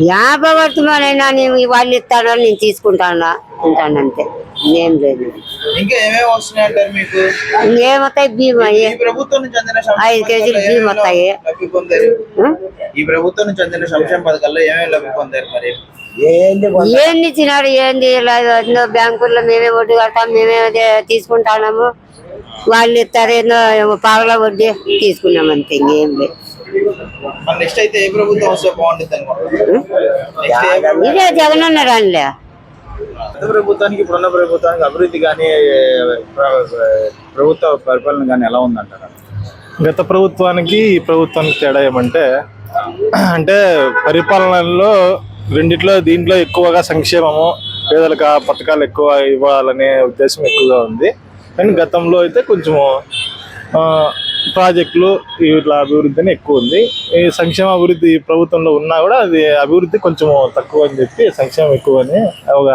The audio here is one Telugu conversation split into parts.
జ్ఞాపకవర్తమానైనా నేను వాళ్ళు ఇస్తాను నేను తీసుకుంటాను? ఉంటాను అంతే ఏం లేదు. ఇంకా ఏమేమి వస్తున్నాయి అంటారు మీకు? ఇంకేమవుతాయి బీమా ప్రభుత్వం ఐదు కేజీలు ఏమేమి వస్తాయి. ఈ ప్రభుత్వం నుంచి అందిన సంక్షేమ పథకాల్లో ఏమేమి లబ్ధి పొందారు మరి? ఏంది ఇచ్చినాడు ఏంది ఇలా ఎన్నో బ్యాంకుల్లో మేమే వడ్డీ కడతాం మేమే తీసుకుంటాము వాళ్ళు ఇస్తారు ఎన్నో పాగల వడ్డీ తీసుకున్నాం అంతే ఇంకేం లేదు. నెక్స్ట్ అయితే ఏ ప్రభుత్వం వస్తే బాగుంటుంది? ఇదే జగన్ అన్నాడు అనలే గత ప్రభుత్వానికి ఇప్పుడున్న ప్రభుత్వానికి అభివృద్ధి కానీ ప్రభుత్వ పరిపాలన కానీ ఎలా ఉందంటారు? గత ప్రభుత్వానికి ఈ ప్రభుత్వానికి తేడా ఏమంటే అంటే పరిపాలనలో రెండిట్లో దీంట్లో ఎక్కువగా సంక్షేమము పేదలకు ఆ పథకాలు ఎక్కువ ఇవ్వాలనే ఉద్దేశం ఎక్కువగా ఉంది. కానీ గతంలో అయితే కొంచెము ఆ, ప్రాజెక్టులు ఇట్లా అభివృద్ధిని ఎక్కువ ఉంది. ఈ సంక్షేమ అభివృద్ధి ప్రభుత్వంలో ఉన్నా కూడా అది అభివృద్ధి కొంచెం తక్కువ అని చెప్పి సంక్షేమం ఎక్కువ అని ఒక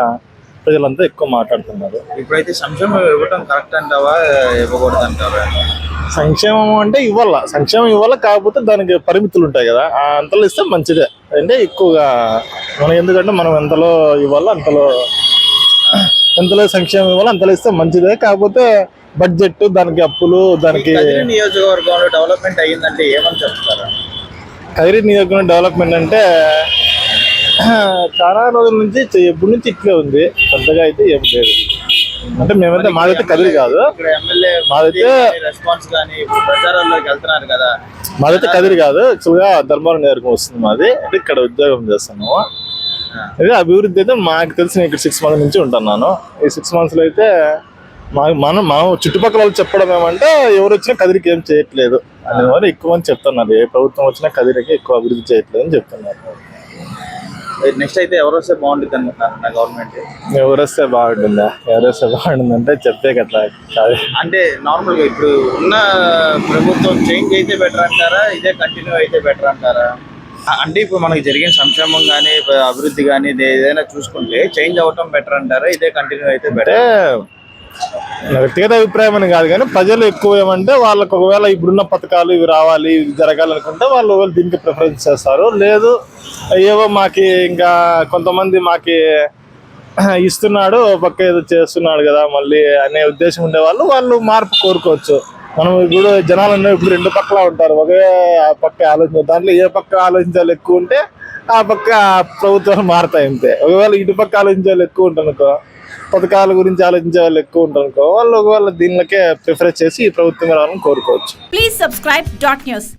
ప్రజలంతా ఎక్కువ మాట్లాడుతున్నారు. ఇప్పుడైతే సంక్షేమం ఇవ్వటం కరెక్ట్ అంటావా? ఇవ్వకూడదు అంటావా? సంక్షేమం అంటే ఇవ్వాల. సంక్షేమం ఇవ్వాల కాకపోతే దానికి పరిమితులు ఉంటాయి కదా. ఆ అంతలో ఇస్తే మంచిదే. అంటే ఎక్కువగా మనం ఎందుకంటే మనం ఎంతలో ఇవ్వాలో అంతలో ఎంతలో సంక్షేమం ఇవ్వాలి అంతలో ఇస్తే మంచిదే. కాకపోతే బడ్జెట్ దానికి అప్పులు దానికి కదిరి నియోజకవర్గంలో డెవలప్మెంట్ అయ్యిందంటే ఏమని చెప్తారా? కైరీ నియోజకవర్గం డెవలప్మెంట్ అంటే చాలా రోజుల నుంచి ఎప్పటి నుంచి ఇట్లే ఉంది. పెద్దగా అయితే ఏం లేదు. అంటే మేమైతే మాదైతే కదిరి కాదు. మాదైతే రెస్పాన్స్ కానీ వెళ్తున్నారు కదా. మాదైతే కదిరి కాదు. యాక్చువల్గా ధర్మవరం నియోజకవర్గం వస్తుంది మాది. అంటే ఇక్కడ ఉద్యోగం చేస్తున్నాము. అదే అభివృద్ధి అయితే మాకు తెలిసి నేను ఇక్కడ సిక్స్ మంత్స్ నుంచి ఉంటున్నాను. ఈ సిక్స్ మంత్స్లో అయితే మా మనం మా చుట్టుపక్కల వాళ్ళు చెప్పడం ఏమంటే ఎవరు వచ్చినా కదిరికి ఏం చేయట్లేదు అనే వాళ్ళు ఎక్కువ మంది చెప్తున్నారు. ఏ ప్రభుత్వం వచ్చినా కదిరికి ఎక్కువ అభివృద్ధి చేయట్లేదు అని చెప్తున్నారు నెక్స్ట్ అయితే ఎవరు వస్తే బాగుంటుంది అనుకుంటున్నారు గవర్నమెంట్ ఎవరు వస్తే బాగుంటుందా? ఎవరు వస్తే బాగుంటుందంటే చెప్పే కదా అంటే నార్మల్గా ఇప్పుడు ఉన్న ప్రభుత్వం చేంజ్ అయితే బెటర్ అంటారా? ఇదే కంటిన్యూ అయితే బెటర్ అంటారా? అంటే ఇప్పుడు మనకి జరిగిన సంక్షేమం కానీ అభివృద్ధి కానీ ఏదైనా చూసుకుంటే చేంజ్ అవటం బెటర్ అంటారా? ఇదే కంటిన్యూ అయితే బెటర్ వ్యక్తిగత అభిప్రాయం అని కాదు కానీ ప్రజలు ఎక్కువ ఏమంటే వాళ్ళకి ఒకవేళ ఇప్పుడున్న పథకాలు ఇవి రావాలి ఇవి జరగాలనుకుంటే వాళ్ళు ఒకవేళ దీనికి ప్రిఫరెన్స్ చేస్తారు. లేదు ఏవో మాకి ఇంకా కొంతమంది మాకి ఇస్తున్నాడు పక్క ఏదో చేస్తున్నాడు కదా మళ్ళీ అనే ఉద్దేశం ఉండేవాళ్ళు వాళ్ళు మార్పు కోరుకోవచ్చు. మనం ఇప్పుడు జనాలు ఇప్పుడు రెండు పక్కల ఉంటారు. ఒకే ఆ పక్క ఆలోచించారు దాంట్లో ఏ పక్క ఆలోచించాలి ఎక్కువ ఉంటే ఆ పక్క ప్రభుత్వాలు మారుతాయి అంతే. ఒకవేళ ఇటు పక్క ఆలోచించాలి ఎక్కువ ఉంటారనుకో పథకాల గురించి ఆలోచించే వాళ్ళు ఎక్కువ ఉంటారు అనుకో వాళ్ళు ఒకవేళ దీనికే ప్రిఫర్ చేసి ఈ ప్రభుత్వం రావాలని కోరుకోవచ్చు. Please subscribe dot news